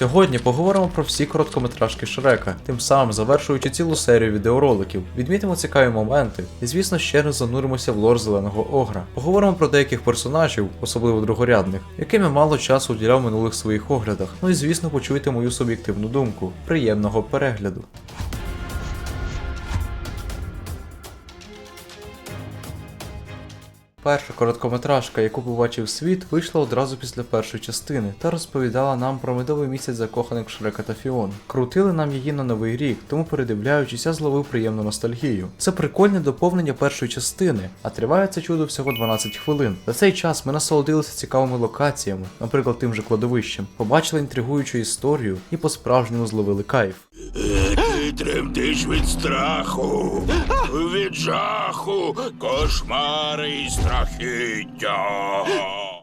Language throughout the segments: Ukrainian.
Сьогодні поговоримо про всі короткометражки Шрека, тим самим завершуючи цілу серію відеороликів. Відмітимо цікаві моменти, і звісно ще раз зануримося в лор зеленого огра. Поговоримо про деяких персонажів, особливо другорядних, яким я мало часу уділяв минулих своїх оглядах. Ну і звісно почуйте мою суб'єктивну думку. Приємного перегляду. Перша короткометражка, яку побачив світ, вийшла одразу після першої частини та розповідала нам про медовий місяць закоханих Шрека та Фіон. Крутили нам її на новий рік, тому передивляючись, я зловив приємну ностальгію. Це прикольне доповнення першої частини, а триває це чудо всього 12 хвилин. За цей час ми насолодилися цікавими локаціями, наприклад, тим же кладовищем, побачили інтригуючу історію і по-справжньому зловили кайф. Ти тремтиш від страху, від жаху, кошмари і страхіття.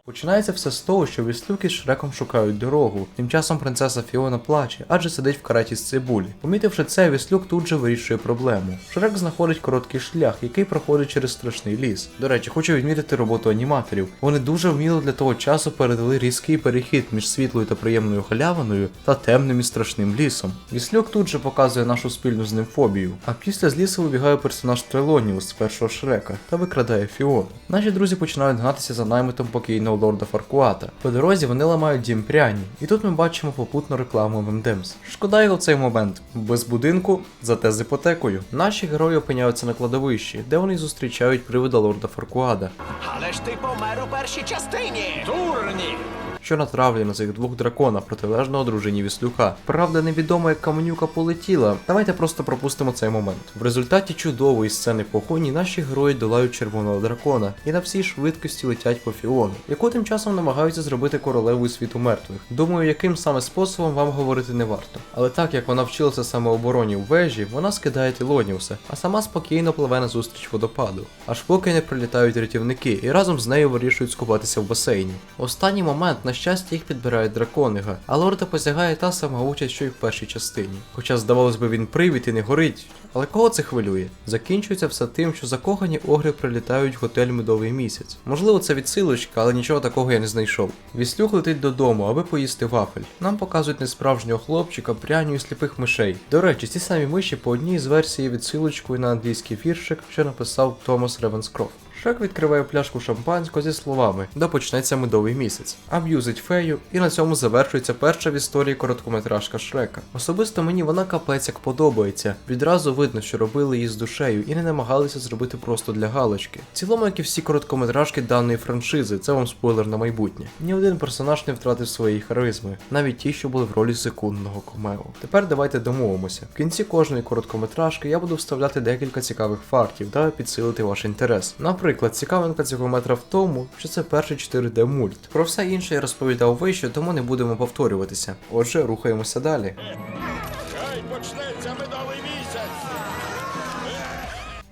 Починається все з того, що віслюки з Шреком шукають дорогу. Тим часом принцеса Фіона плаче, адже сидить в кареті з цибулі. Помітивши це, віслюк тут же вирішує проблему. Шрек знаходить короткий шлях, який проходить через страшний ліс. До речі, хочу відмітити роботу аніматорів. Вони дуже вміло для того часу передали різкий перехід між світлою та приємною халявиною та темним і страшним лісом. Віслюк тут же показує нашу спільну з ним фобію. А після з лісу вибігає персонаж Трелоніус з першого Шрека та викрадає Фіону. Наші друзі починають гнатися за наймитом покійного лорда Фаркуата. По дорозі вони ламають дім пряні, і тут ми бачимо попутну рекламу ММДемс. Шкода його цей момент. Без будинку, зате з іпотекою. Наші герої опиняються на кладовищі, де вони зустрічають привида лорда Фаркуада, Але ж ти помер у першій частині! Дурні! Що натравлює на цих двох дракона протилежного дружині Віслюка. Правда, невідомо, як каменюка полетіла. Давайте просто пропустимо цей момент. В результаті чудової сцени погоні наші герої долають червоного дракона і на всій швидкості летять по Фіону, яку тим часом намагаються зробити королевою світу мертвих. Думаю, яким саме способом вам говорити не варто. Але так як вона вчилася самообороні у вежі, вона скидає Тілоніуса, а сама спокійно пливе на зустріч водопаду. Аж поки не прилітають рятівники і разом з нею вирішують скупатися в басейні. Останній момент, на щастя, їх підбирає драконига, а лорда посягає та сама участь, що й в першій частині. Хоча, здавалось би, він привід і не горить. Але кого це хвилює? Закінчується все тим, що закохані огри прилітають в готель медовий місяць. Можливо, це відсилочка, але нічого такого я не знайшов. Віслюк летить додому, аби поїсти вафель. Нам показують несправжнього хлопчика, пряню і сліпих мишей. До речі, ці самі миші по одній з версій є відсилочкою на англійський віршик, що написав Томас Ревенскрофт. Шрек відкриває пляшку шампанського зі словами «Да почнеться медовий місяць», аб'юзить фею, і на цьому завершується перша в історії короткометражка Шрека. Особисто мені вона капець як подобається. Відразу видно, що робили її з душею і не намагалися зробити просто для галочки. В цілому, як і всі короткометражки даної франшизи, це вам спойлер на майбутнє. Ні один персонаж не втратив своєї харизми, навіть ті, що були в ролі секундного комео. Тепер давайте домовимося. В кінці кожної короткометражки я буду вставляти декілька цікавих фактів, даби підсилити ваш інтерес. Наприклад, цікавинка цього метра в тому, що це перший 4D мульт. Про все інше я розповідав вище, тому не будемо повторюватися. Отже, рухаємося далі.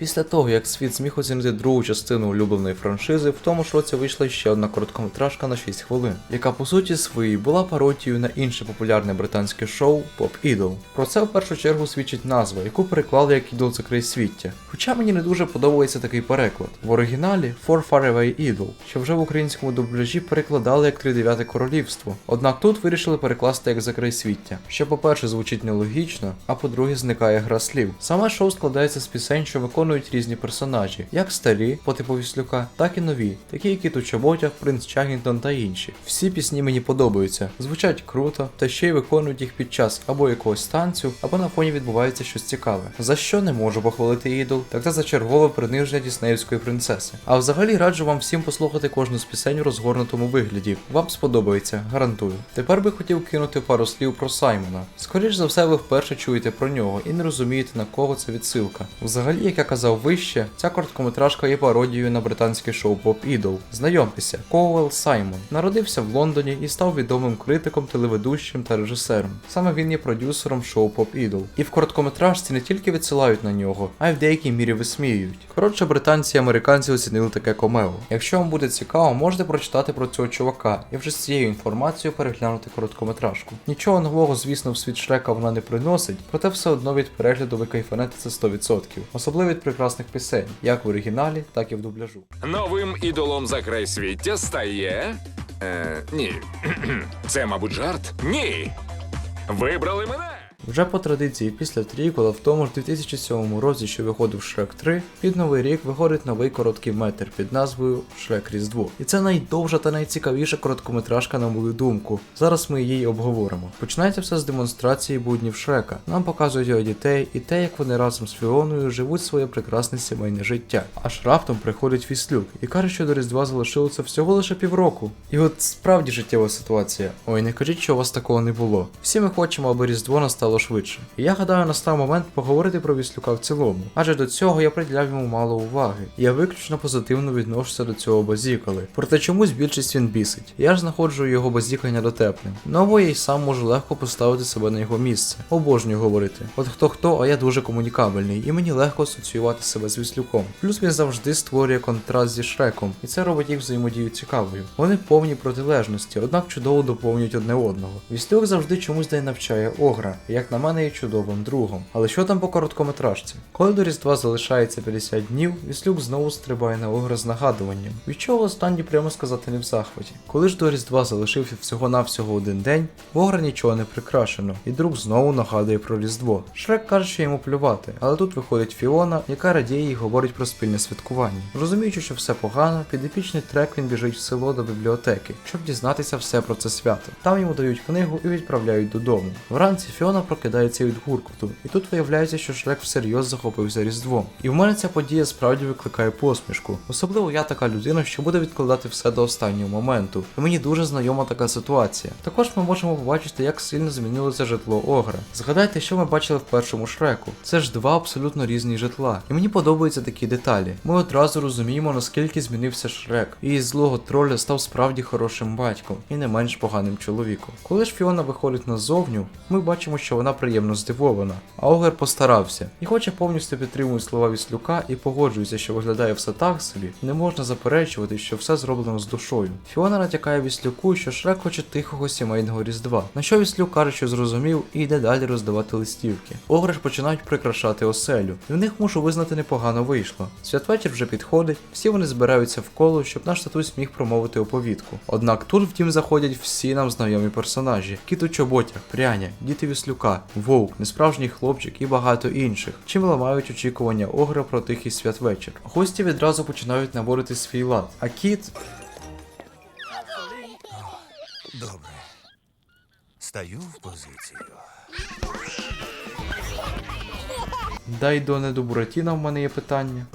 Після того, як світ зміг оцінити другу частину улюбленої франшизи, в тому ж році вийшла ще одна короткометражка на 6 хвилин, яка по суті своїй була пародією на інше популярне британське шоу Pop Idol. Про це в першу чергу свідчить назва, яку переклали як Ідол закрий свіття. Хоча мені не дуже подобається такий переклад. В оригіналі For Far Away Idol, що вже в українському дубляжі перекладали як Тридев'яте королівство. Однак тут вирішили перекласти як закрий свіття, що, по-перше, звучить нелогічно, а по-друге, зникає гра слів. Саме шоу складається з пісень, що виконують різні персонажі, як старі, по типу Віслюка, так і нові, такі як Кіт у Чоботях, Принц Чагінтон та інші. Всі пісні мені подобаються, звучать круто, та ще й виконують їх під час або якогось танцю, або на фоні відбувається щось цікаве. За що не можу похвалити ідол, так це за чергове приниження діснеївської принцеси. А взагалі раджу вам всім послухати кожну з пісень в розгорнутому вигляді. Вам сподобається, гарантую. Тепер би хотів кинути пару слів про Саймона. Скоріш за все, ви вперше чуєте про нього і не розумієте на кого це відсилка. Взагалі, як я казав вище, ця короткометражка є пародією на британське шоу Pop Idol. Знайомтеся, Коуел Саймон народився в Лондоні і став відомим критиком, телеведущим та режисером. Саме він є продюсером шоу Pop Idol. І в короткометражці не тільки відсилають на нього, а й в деякій мірі висміюють. Коротше, британці і американці оцінили таке комео. Якщо вам буде цікаво, можете прочитати про цього чувака і вже з цією інформацією переглянути короткометражку. Нічого нового, звісно, в світ Шрека вона не приносить, проте все одно від перегляду ви кайфанете це 100%. Особливо прекрасних пісень, як в оригіналі, так і в дубляжу. Новим ідолом за край свіття стає. Е, ні. Це, мабуть, жарт? Ні. Вибрали мене! Вже по традиції після трійкола в тому ж 2007 році, що виходив Шрек 3, під новий рік виходить новий короткий метр під назвою Шрек Різдво. І це найдовша та найцікавіша короткометражка, на мою думку. Зараз ми її обговоримо. Починається все з демонстрації буднів Шрека. Нам показують його дітей і те, як вони разом з Фіоною живуть своє прекрасне сімейне життя. Аж раптом приходить Віслюк і каже, що до Різдва залишилося всього лише півроку. І от справді життєва ситуація. Ой, не кажіть, що у вас такого не було. Всі ми хочемо, аби Різдво настало швидше. І я гадаю, настав момент поговорити про Віслюка в цілому. Адже до цього я приділяв йому мало уваги. Я виключно позитивно відношуся до цього базікали. Проте чомусь більшість він бісить. Я ж знаходжу його базікання дотепним. Ну або я й сам можу легко поставити себе на його місце. Обожнюю говорити. От хто хто, а я дуже комунікабельний, і мені легко асоціювати себе з Віслюком. Плюс він завжди створює контраст зі Шреком, і це робить їх взаємодію цікавою. Вони повні протилежності, однак чудово доповнюють одне одного. Віслюк завжди чомусь де навчає огра, і як на мене є чудовим другом. Але що там по короткометражці? Коли до Різдва залишається 50 днів, Віслюк знову стрибає на огра з нагадуванням, від чого останній прямо сказати не в захваті. Коли ж до Різдва залишився всього-навсього один день, в огра нічого не прикрашено, і друг знову нагадує про Різдво. Шрек каже, що йому плювати, але тут виходить Фіона, яка радіє і говорить про спільне святкування. Розуміючи, що все погано, під епічний трек він біжить в село до бібліотеки, щоб дізнатися все про це свято. Там йому дають книгу і відправляють додому. Вранці Фіона прокидається від гуркоту, і тут виявляється, що Шрек всерйоз захопився Різдвом. І в мене ця подія справді викликає посмішку. Особливо я така людина, що буде відкладати все до останнього моменту. І мені дуже знайома така ситуація. Також ми можемо побачити, як сильно змінилося житло Огра. Згадайте, що ми бачили в першому шреку. Це ж два абсолютно різні житла. І мені подобаються такі деталі. Ми одразу розуміємо, наскільки змінився Шрек, і із злого троля став справді хорошим батьком і не менш поганим чоловіком. Коли ж Фіона виходить назовню, ми бачимо, що вона приємно здивована. А Огер постарався. І хоч я повністю підтримую слова Віслюка і погоджуюся, що виглядає все так собі, не можна заперечувати, що все зроблено з душою. Фіона натякає Віслюку, що Шрек хоче тихого сімейного різдва. На що Віслюк каже, що зрозумів, і йде далі роздавати листівки. Огри ж починають прикрашати оселю, і в них мушу визнати непогано вийшло. Святвечір вже підходить, всі вони збираються в коло, щоб наш татусь міг промовити оповідку. Однак тут в дім заходять всі нам знайомі персонажі: Кіт у чоботях, пряня, діти Віслюка, Вовк, несправжній хлопчик і багато інших, чим ламають очікування Огра про тихий святвечір. Гості відразу починають наводити свій лад, а кіт Добре. Стаю в позицію. Дай до Буратіна в мене є питання.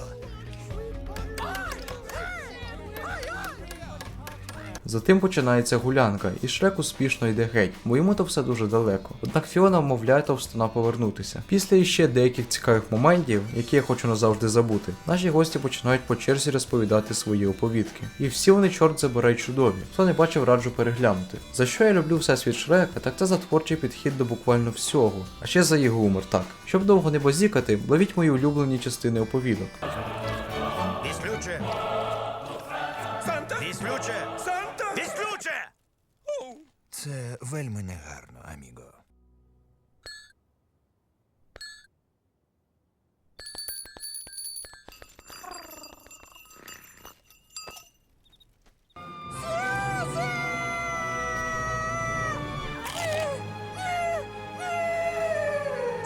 Затим починається гулянка, і Шрек успішно йде геть, бо йому то все дуже далеко. Однак Фіона вмовляє товстуна повернутися. Після іще деяких цікавих моментів, які я хочу назавжди забути, наші гості починають по черзі розповідати свої оповідки. І всі вони чорт забирай чудові. Хто не бачив, раджу переглянути. За що я люблю всесвіт Шрека, так це за творчий підхід до буквально всього, а ще за її гумор, так. Щоб довго не базікати, ловіть мої улюблені частини оповідок. Віслюче! Віслюче! Це вельми негарно, аміго.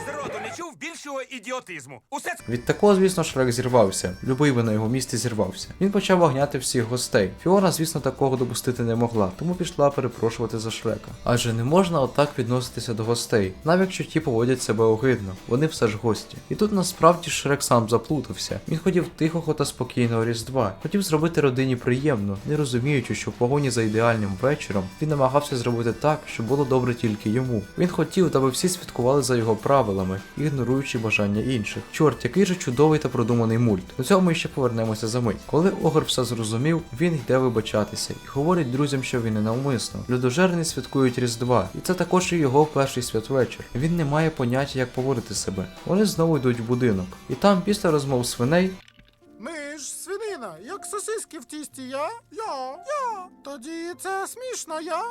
Зроду не чув більшого ідіотизму. Усе Від такого, звісно, Шрек зірвався. Любий би на його місці зірвався. Він почав огняти всіх гостей. Фіона, звісно, такого допустити не могла, тому пішла перепрошувати за Шрека. Адже не можна отак відноситися до гостей, навіть якщо ті поводять себе огидно, вони все ж гості. І тут насправді Шрек сам заплутався. Він хотів тихого та спокійного різдва, хотів зробити родині приємно, не розуміючи, що в погоні за ідеальним вечором він намагався зробити так, щоб було добре тільки йому. Він хотів, аби всі святкували за його правилами, ігноруючи бажання інших. Чорт, який же чудовий та продуманий мульт. До цього ми ще повернемося за мить. Коли Огр все зрозумів, він йде вибачатися і говорить друзям, що він не навмисно. Людожерні святкують Різдва, і це також і його перший святвечір. Він не має поняття, як поводити себе. Вони знову йдуть в будинок, і там, після розмов свиней, Ми ж свинина, як сосиски в тісті. Я? Я. Я. Тоді це смішно, я.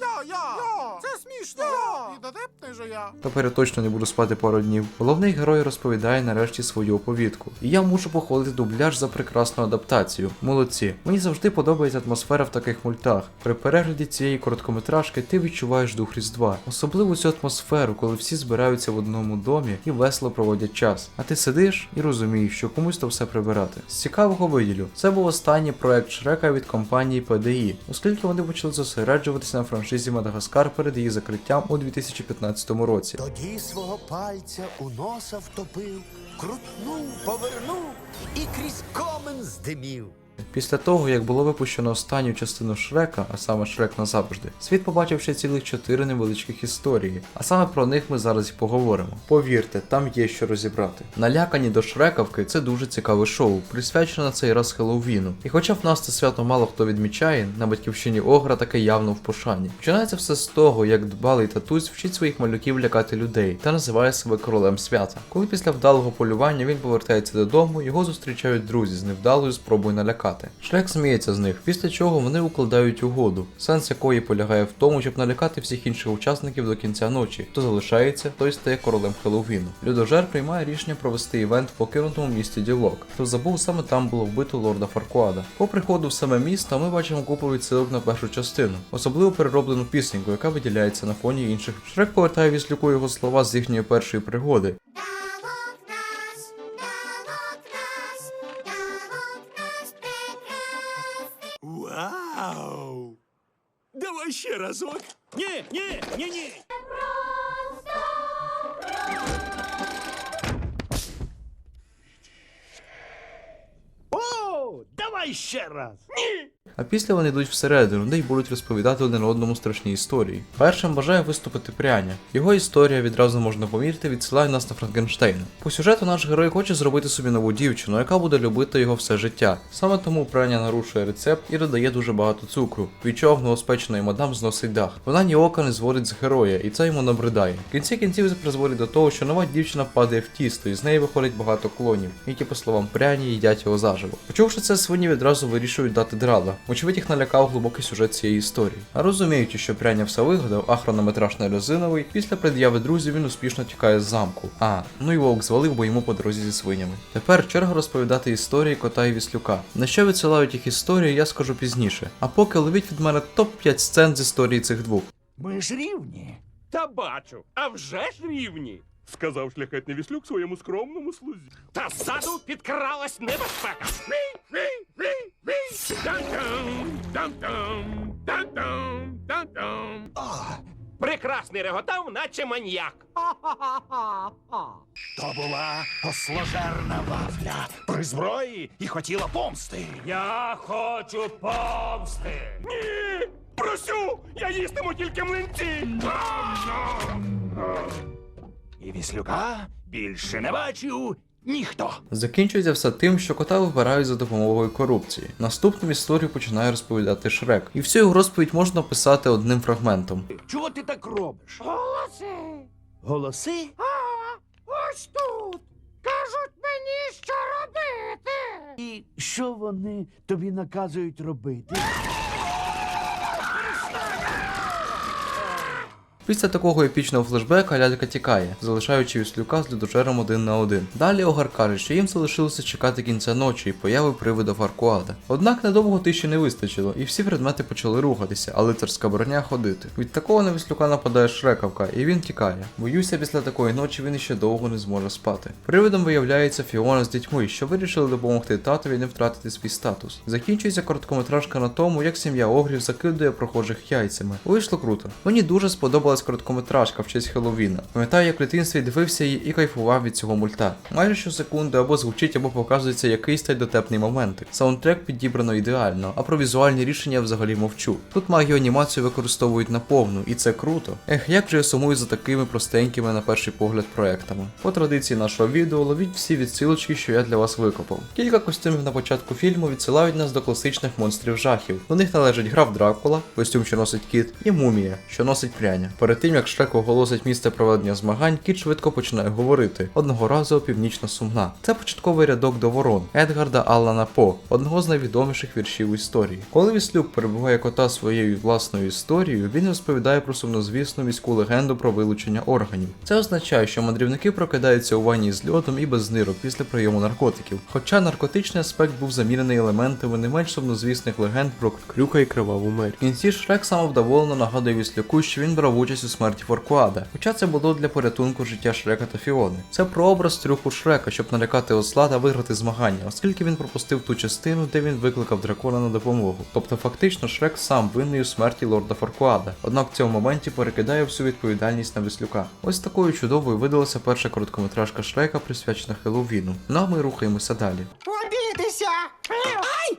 Я, я. я. Це смішно. Я. І дотепне чесний же я. Тепер я точно не буду спати пару днів. Головний герой розповідає нарешті свою оповідку. І я мушу похвалити дубляж за прекрасну адаптацію. Молодці. Мені завжди подобається атмосфера в таких мультах. При перегляді цієї короткометражки ти відчуваєш дух Різдва, особливо цю атмосферу, коли всі збираються в одному домі і весело проводять час. А ти сидиш і розумієш, що комусь то все прибирати. З цікавого виділю, це був останній проект Шрека від компанії PDI, оскільки вони почали зосереджуватися на франшизі Мадагаскар перед її закриттям у 2015 році. Тоді свого пальця у носа втопив, крутнув, повернув і крізь комен здимів. Після того, як було випущено останню частину Шрека, а саме Шрек назавжди, світ побачив ще цілих чотири невеличких історії, а саме про них ми зараз і поговоримо. Повірте, там є що розібрати. Налякані до Шрекавки це дуже цікаве шоу, присвячене цей раз Хеллоуіну. І хоча в нас це свято мало хто відмічає, на батьківщині Огра таке явно в пошані. Починається все з того, як дбалий татусь вчить своїх малюків лякати людей та називає себе королем свята. Коли після вдалого полювання він повертається додому, його зустрічають друзі з невдалою спробою налякати. Шрек сміється з них, після чого вони укладають угоду, сенс якої полягає в тому, щоб налякати всіх інших учасників до кінця ночі. Хто залишається, той стає королем Хеллоуіну. Людожер приймає рішення провести івент в покинутому місті Ділок. Хто забув, саме там було вбито лорда Фаркуада. По приходу в саме місто ми бачимо купу відсилок на першу частину, особливо перероблену пісеньку, яка виділяється на фоні інших. Шрек повертає віслюку його слова з їхньої першої пригоди, Давай ще разок. Ні, ні, ні, ні. О, давай ще раз. Ні. А після вони йдуть всередину, де й будуть розповідати один одному страшні історії. Першим бажає виступити пряня. Його історія відразу можна поміряти, відсилає нас на Франкенштейна. По сюжету наш герой хоче зробити собі нову дівчину, яка буде любити його все життя. Саме тому пряня нарушує рецепт і додає дуже багато цукру, від чого новоспеченої мадам зносить дах. Вона ні ока не зводить з героя, і це йому набридає. В кінці кінців призводить до того, що нова дівчина падає в тісто, і з неї виходить багато клонів, які, по словам пряні, їдять його заживо. Почувши це, свині відразу вирішують дати драла. Очевидь, їх налякав глибокий сюжет цієї історії. А розуміючи, що пряня все вигадав, а хронометраж не резиновий, після пред'яви друзів він успішно тікає з замку. А, ну і вовк звалив, бо йому по дорозі зі свинями. Тепер черга розповідати історії кота і віслюка. На що відсилають їх історії, я скажу пізніше. А поки ловіть від мене топ-5 сцен з історії цих двох. Ми ж рівні. Та бачу, а вже ж рівні. Сказав шляхетний віслюк своєму скромному слузі. Та ззаду підкралась небезпека. Прекрасний реготав, наче маньяк. То була осложерна вафля при зброї і хотіла помсти. Я хочу помсти. Ні! Просю! Я їстиму тільки млинці! І віслюка більше не бачив ніхто. Закінчується все тим, що кота вибирають за допомогою корупції. Наступним історію починає розповідати Шрек. І всю його розповідь можна описати одним фрагментом. Чого ти так робиш? Голоси. Голоси? А, ось тут. Кажуть мені, що робити. І що вони тобі наказують робити? Після такого епічного флешбека лялька тікає, залишаючи віслюка з людожером один на один. Далі Огар каже, що їм залишилося чекати кінця ночі і появи привида Фаркуада. Однак недовго тиші не вистачило, і всі предмети почали рухатися, а лицарська броня ходити. Від такого на віслюка нападає Шрекавка, і він тікає. Боюся, після такої ночі він іще довго не зможе спати. Привидом виявляється Фіона з дітьми, що вирішили допомогти татові не втратити свій статус. Закінчується короткометражка на тому, як сім'я Огрів закидує прохожих яйцями. Вийшло круто. Мені дуже сподобалась короткометражка в честь Хеллоуіна. Пам'ятаю, як в дитинстві дивився її і кайфував від цього мульта. Майже щосекунди або звучить, або показується якийсь та й дотепний моментик. Саундтрек підібрано ідеально, а про візуальні рішення взагалі мовчу. Тут магію анімацію використовують наповну, і це круто. Ех, як же я сумую за такими простенькими на перший погляд проектами. По традиції нашого відео ловіть всі відсилочки, що я для вас викопав. Кілька костюмів на початку фільму відсилають нас до класичних монстрів жахів. До них належить граф Дракула, костюм, що носить кіт, і мумія, що носить пряня. Перед тим як Шрек оголосить місце проведення змагань, кіт швидко починає говорити. Одного разу північна сумна. Це початковий рядок до ворон Едгарда Аллана По, одного з найвідоміших віршів історії. Коли Віслюк перебуває кота своєю власною історією, він розповідає про сумнозвісну міську легенду про вилучення органів. Це означає, що мандрівники прокидаються у ванні з льодом і без нирок після прийому наркотиків. Хоча наркотичний аспект був замінений елементами не менш сумнозвісних легенд про крюка і криваву мер. В кінці Шрек самовдоволено нагадує Віслюку, що він брав участь у смерті Форкуада, хоча це було для порятунку життя Шрека та Фіони. Це про образ трюху Шрека, щоб налякати осла та виграти змагання, оскільки він пропустив ту частину, де він викликав дракона на допомогу. Тобто фактично Шрек сам винний у смерті лорда Форкуада, однак в цьому моменті перекидає всю відповідальність на Віслюка. Ось такою чудовою видалася перша короткометражка Шрека, присвячена Хеллоуіну. Ну а ми рухаємося далі. Обійтеся! Ай!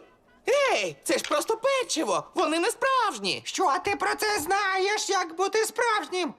Ей, це ж просто печиво! Вони не справжні! Що ти про це знаєш, як бути справжнім?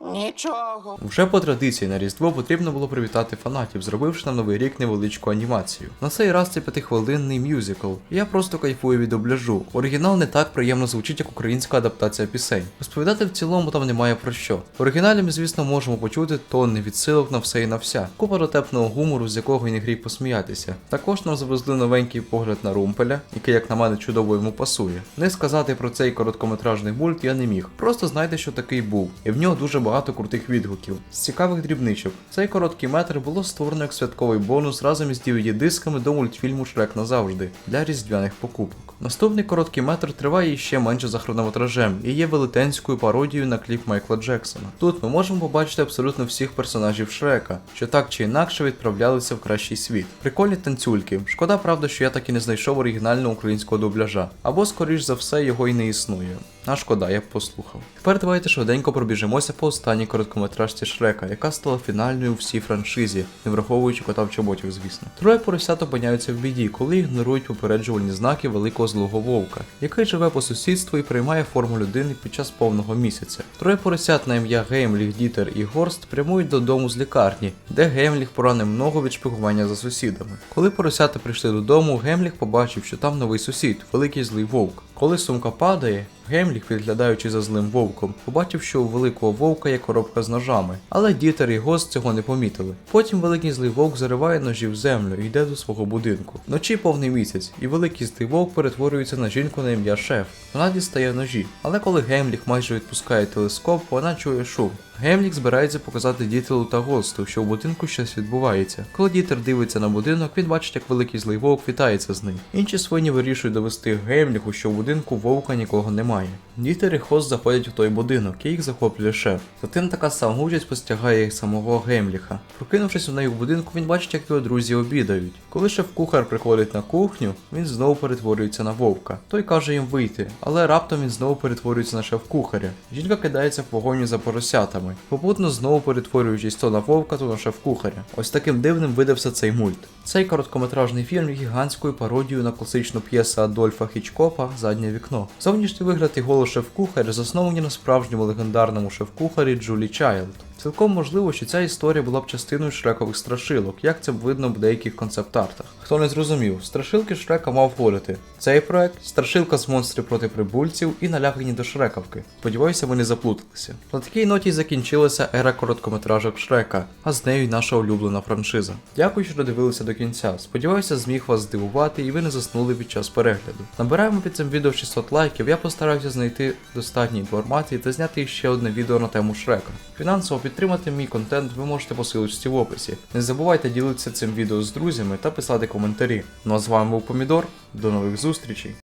Нічого. Вже по традиції на Різдво потрібно було привітати фанатів, зробивши на новий рік невеличку анімацію. На цей раз це п'ятихвилинний мюзикл. Я просто кайфую від дубляжу. Оригінал не так приємно звучить, як українська адаптація пісень. Розповідати в цілому там немає про що. В оригіналі ми, звісно, можемо почути тонни відсилок на все і на вся. Купа дотепного гумору, з якого й не гріх посміятися. Також нам завезли новенький погляд на Румпеля, який, як на мене, чудово йому пасує. Не сказати про цей короткометражний мульт я не міг. Просто знайте, що такий був, і в нього дуже багато крутих відгуків. З цікавих дрібничок. Цей короткий метр було створено як святковий бонус разом із DVD-дисками до мультфільму Шрек назавжди для різдвяних покупок. Наступний короткий метр триває іще менше за хронометражем і є велетенською пародією на кліп Майкла Джексона. Тут ми можемо побачити абсолютно всіх персонажів Шрека, що так чи інакше відправлялися в кращий світ. Прикольні танцюльки. Шкода, правда, що я так і не знайшов оригінального українського дубляжа, або скоріш за все його і не існує. А шкода, я б послухав. Тепер давайте швиденько пробіжимося по останній короткометражці Шрека, яка стала фінальною у всій франшизі, не враховуючи кота в чоботях, звісно. Троє поросят опиняються в біді, коли ігнорують попереджувальні знаки великого злого вовка, який живе по сусідству і приймає форму людини під час повного місяця. Троє поросят на ім'я Геймліх, Дітер і Горст прямують додому з лікарні, де Геймліх поранив ногу від шпигування за сусідами. Коли поросята прийшли додому, Геймліх побачив, що там новий сусід, великий злий вовк. Коли сумка падає, Гемліх, підглядаючи за злим вовком, побачив, що у великого вовка є коробка з ножами, але Дітер і Гост цього не помітили. Потім великий злий вовк зариває ножі в землю і йде до свого будинку. Вночі повний місяць, і великий злий вовк перетворюється на жінку на ім'я Шеф. Вона дістає ножі. Але коли Гемліх майже відпускає телескоп, вона чує шум. Гемлік збирається показати Дітелу та Госту, що в будинку щось відбувається. Коли Дітер дивиться на будинок, він бачить, як великий злий вовк вітається з ним. Інші свині вирішують довести Гемліху, що в будинку вовка нікого немає. Дітер і Хост заходять у той будинок, і їх захоплює шеф. Затим така самогучість постягає самого Гемліха. Прокинувшись у неї в будинку, він бачить, як його друзі обідають. Коли шеф-кухар приходить на кухню, він знову перетворюється на вовка. Той каже їм вийти, але раптом він знову перетворюється на шеф-кухаря. Жінка кидається в погоню за поросятами, попутно знову перетворюючись то на вовка, то на шеф-кухаря. Ось таким дивним видався цей мульт. Цей короткометражний фільм гігантською пародією на класичну п'єсу Адольфа Хічкопа Заднє вікно. Зовнішній вигляд і голос шеф-кухаря засновані на справжньому легендарному шеф-кухарі Джулі Чайлд. Цілком можливо, що ця історія була б частиною шрекових страшилок, як це видно в деяких концепт-артах. Хто не зрозумів, страшилки Шрека мав входити. Цей проект страшилка з монстрів проти прибульців і налякані до Шрековки. Сподіваюся, ви не заплуталися. На такій ноті закінчилася ера короткометражок Шрека, а з нею й наша улюблена франшиза. Дякую, що додивилися до кінця. Сподіваюся, зміг вас здивувати і ви не заснули під час перегляду. Набираємо під цим відео 600 лайків, я постараюся знайти достатньо інформації та зняти ще одне відео на тему Шрека. Фінансово підтримати мій контент ви можете по силочці в описі. Не забувайте ділитися цим відео з друзями та писати коментарі. Ну а з вами був Помідор. До нових зустрічей!